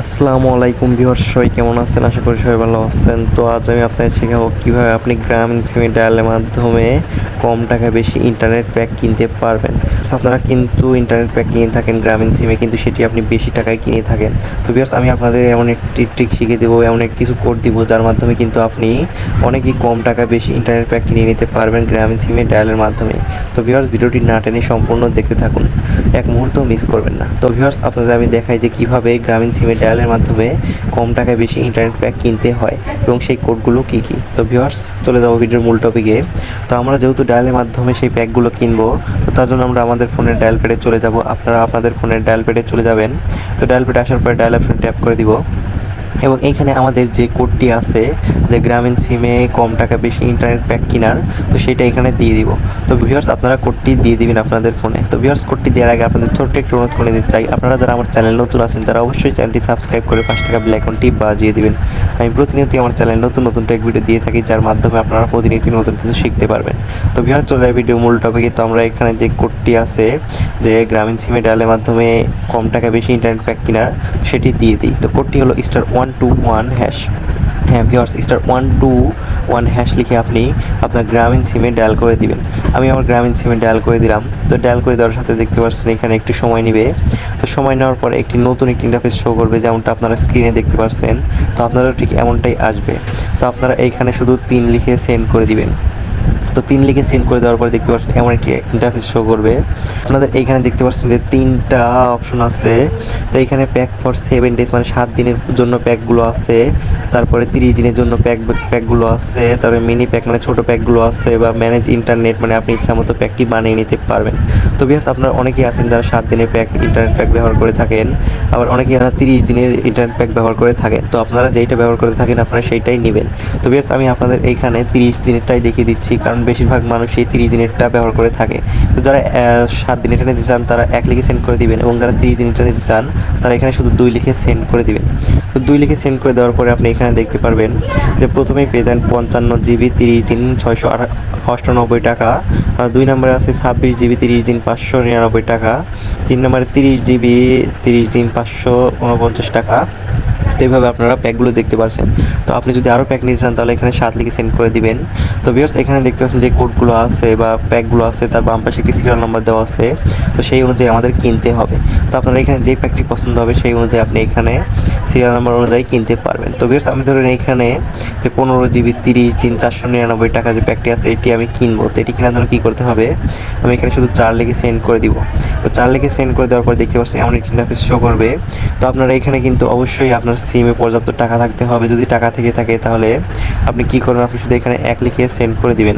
আসসালামু আলাইকুম ভিউয়ার সবাই কেমন আছেন? আশা করি সবাই ভালো আছেন। তো আজ আমি আপনাদের শেখাবো কীভাবে আপনি গ্রামীণ সিমে ডায়ালের মাধ্যমে কম টাকা বেশি ইন্টারনেট প্যাক কিনতে পারবেন। আপনারা কিন্তু ইন্টারনেট প্যাক কিনে থাকেন, গ্রামীণ সিমে কিন্তু সেটি আপনি বেশি টাকায় কিনে থাকেন। তো ভিউয়ার্স, আমি আপনাদের এমন একটি ট্রিক শিখিয়ে দেবো, এমন এক কিছু কোড দিব যার মাধ্যমে কিন্তু আপনি অনেকই কম টাকা বেশি ইন্টারনেট প্যাক কিনে নিতে পারবেন গ্রামীণ সিমে ডায়ালের মাধ্যমে। তো ভিউয়ার্স, ভিডিওটি না টেনে সম্পূর্ণ দেখতে থাকুন। এক মুহূর্ত মিস করবেন না। তো ভিউয়ার্স, আপনাদের আমি দেখাই যে কীভাবে গ্রামীণ সিমে ডায়ালের মাধ্যমে কম টাকায় বেশি ইন্টারনেট প্যাক কিনতে হয় এবং সেই কোডগুলো কী কী? তো ভিউয়ার্স চলে যাব ভিডিওর মূল টপিকে তো আমরা যেহেতু ডায়ালের মাধ্যমে সেই প্যাকগুলো কিনবো, তো তার জন্য আমরা আমাদের ফোনের ডায়াল প্যাডে চলে যাব। আপনারা আপনাদের ফোনের ডায়াল প্যাডে চলে যাবেন। তো ডায়াল প্যাডে আসার পরে ডায়াল অপশন ট্যাপ করে দিব। এবং এইখানে আমাদের যে কোডটি আছে, যে গ্রামীণ সিমে কম টাকা বেশি ইন্টারনেট প্যাক কেনার, তো সেটা এখানে দিয়ে দিব। তো ভিউয়ার্স আপনারা কোডটি দিয়ে দিবেন আপনাদের ফোনে। তো ভিউয়ার্স কোডটি দেওয়ার আগে আপনাদের ছোট্ট একটু অনুরোধ করে দিতে চাই। আপনারা যারা আমার চ্যানেল নতুন আছেন, তারা অবশ্যই চ্যানেলটি সাবস্ক্রাইব করে পাঁচ টাকা বেল আইকনটি বাজিয়ে দিবেন। আমি প্রতিনিয়তই আমার চ্যানেল নতুন নতুন টেক ভিডিও দিয়ে থাকি, যার মাধ্যমে আপনারা প্রতিনিয়ত নতুন কিছু শিখতে পারবেন। তো ভিউয়ার্স চলে যায় ভিডিও মূল টপিকে তো আমরা এখানে যে কোডটি আছে, যে গ্রামীণ সিমে ডায়ালের মাধ্যমে কম টাকা বেশি ইন্টারনেট প্যাক কেনার, সেটি দিয়ে দিই। তো কোডটি হলো star one two one hash হ্যাঁ viewers star one two one hash লিখে আপনি আপনার গ্রামীণ সিমে ডায়াল করে দিবেন। আমি আমার গ্রামীণ সিমে ডায়াল করে দিলাম। তো ডায়াল করে দেওয়ার সাথে দেখতে পাচ্ছেন এখানে একটু সময় নেবে। তো সময় নেওয়ার পরে একটি নতুন একটি ইন্টারফেস শো করবে, যেমনটা আপনারা স্ক্রিনে দেখতে পাচ্ছেন। তো আপনারও ঠিক এমনটাই আসবে। তো আপনারা এইখানে শুধু তিন লিখে সেন্ড করে দিবেন। তো তিন লিখে সেন্ড করে দেওয়ার পরে দেখতে পাচ্ছেন এমন একটি ইন্টারফেস শো করবে। আপনাদের এইখানে দেখতে পাচ্ছেন যে তিনটা অপশন আছে। তো এইখানে প্যাক ফর সেভেন ডেজ মানে সাত দিনের জন্য প্যাকগুলো আছে। তারপরে তিরিশ দিনের জন্য প্যাক প্যাকগুলো আছে। তারপরে মিনি প্যাক মানে ছোটো প্যাকগুলো আছে বা ম্যানেজ ইন্টারনেট মানে আপনি ইচ্ছা মতো প্যাকটি বানিয়ে নিতে পারবেন। তো বিয়াস আপনার অনেকেই আছেন যারা সাত দিনের প্যাক ইন্টারনেট প্যাক ব্যবহার করে থাকেন। আবার অনেকেই যারা তিরিশ দিনের ইন্টারনেট প্যাক ব্যবহার করে থাকেন। তো আপনারা যেইটা ব্যবহার করে থাকেন, আপনারা সেইটাই নেবেন। তো বিয়াস আমি আপনাদের এইখানে তিরিশ দিনেরটাই দেখিয়ে দিচ্ছি। কারণ বেশিরভাগ মানুষ এই তিরিশ দিনেরটা ব্যবহার করে থাকে। তো যারা সাত দিনেরটা নিতে চান, তারা এক লিখে সেন্ড করে দিবেন এবং যারা তিরিশ দিনেরটা নিতে চান, তারা এখানে শুধু দুই লিখে সেন্ড করে দিবেন। তো দুই লিখে সেন্ড করে দেওয়ার পরে আপনি এখানে দেখতে পারবেন যে প্রথমেই পেয়ে যান পঞ্চান্ন জিবি তিরিশ দিন ছয়শো অষ্টানব্বই টাকা। দুই নম্বরে আছে ছাব্বিশ জিবি তিরিশ দিন পাঁচশো নিরানব্বই টাকা। তিন নম্বরে তিরিশ জিবি তিরিশ দিন পাঁচশো উনপঞ্চাশ টাকা। তো এইভাবে আপনারা প্যাকগুলো দেখতে পাচ্ছেন তো আপনি যদি আরও প্যাক নিতে চান, তাহলে এখানে সাত লিখে সেন্ড করে দিবেন। তো বিয়ার্স এখানে দেখতে পাচ্ছেন যে কোডগুলো আছে বা প্যাকগুলো আছে, তার বাম পাশে একটি সিরিয়াল নাম্বার দেওয়া আছে। তো সেই অনুযায়ী আমাদের কিনতে হবে। তো আপনারা এখানে যে প্যাকটি পছন্দ হবে, সেই অনুযায়ী আপনি এখানে সিরিয়াল নাম্বার অনুযায়ী কিনতে পারবেন। তো বিয়ার্স আমি ধরেন এখানে যে পনেরো জিবি তিরিশ দিন চারশো নিরানব্বই টাকা যে প্যাকটি আছে, এটি আমি কিনবো। তো এটি কেনার জন্য কী করতে হবে? আমি এখানে শুধু চার লিখে সেন্ড করে দিব। তো চার লিখে সেন্ড করে দেওয়ার পর দেখতে পাচ্ছেন এমন একটি ইন্টারফেস শো করবে। তো আপনারা এখানে কিন্তু অবশ্যই আপনার সিমে পর্যাপ্ত টাকা থাকতে হবে। যদি টাকা থেকে থাকে তাহলে আপনি কি করবেন? আপনি শুধু এখানে এক লিখে সেন্ড করে দিবেন।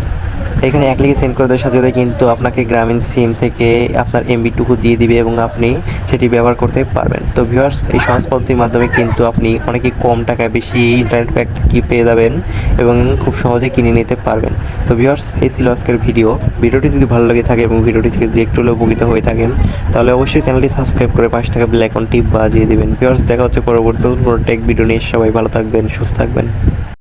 এখানে এক লিখে সেন্ড করে দেওয়ার সাথে সাথে কিন্তু আপনাকে গ্রামীণ সিম থেকে আপনার এমবিটুকু দিয়ে দিবে এবং আপনি সেটি ব্যবহার করতে পারবেন। তো ভিউয়ার্স এই সহজ পদ্ধতির মাধ্যমে কিন্তু আপনি অনেকই কম টাকায় বেশি ইন্টারনেট প্যাক কি পেয়ে যাবেন এবং খুব সহজে কিনে নিতে পারবেন। তো ভিউয়ার্স এই ছিল আজকের ভিডিও ভিডিওটি যদি ভালো লাগে থাকে এবং ভিডিওটি থেকে যদি একটু হলেও উপকৃত হয়ে থাকেন, তাহলে অবশ্যই চ্যানেলটি সাবস্ক্রাইব করে পাশে থাকা বেল আইকনটি বাজিয়ে দিবেন। ভিউয়ার্স দেখা হচ্ছে পরবর্তী কোনো টেক ভিডিও নিয়ে। সবাই ভালো থাকবেন, সুস্থ থাকবেন।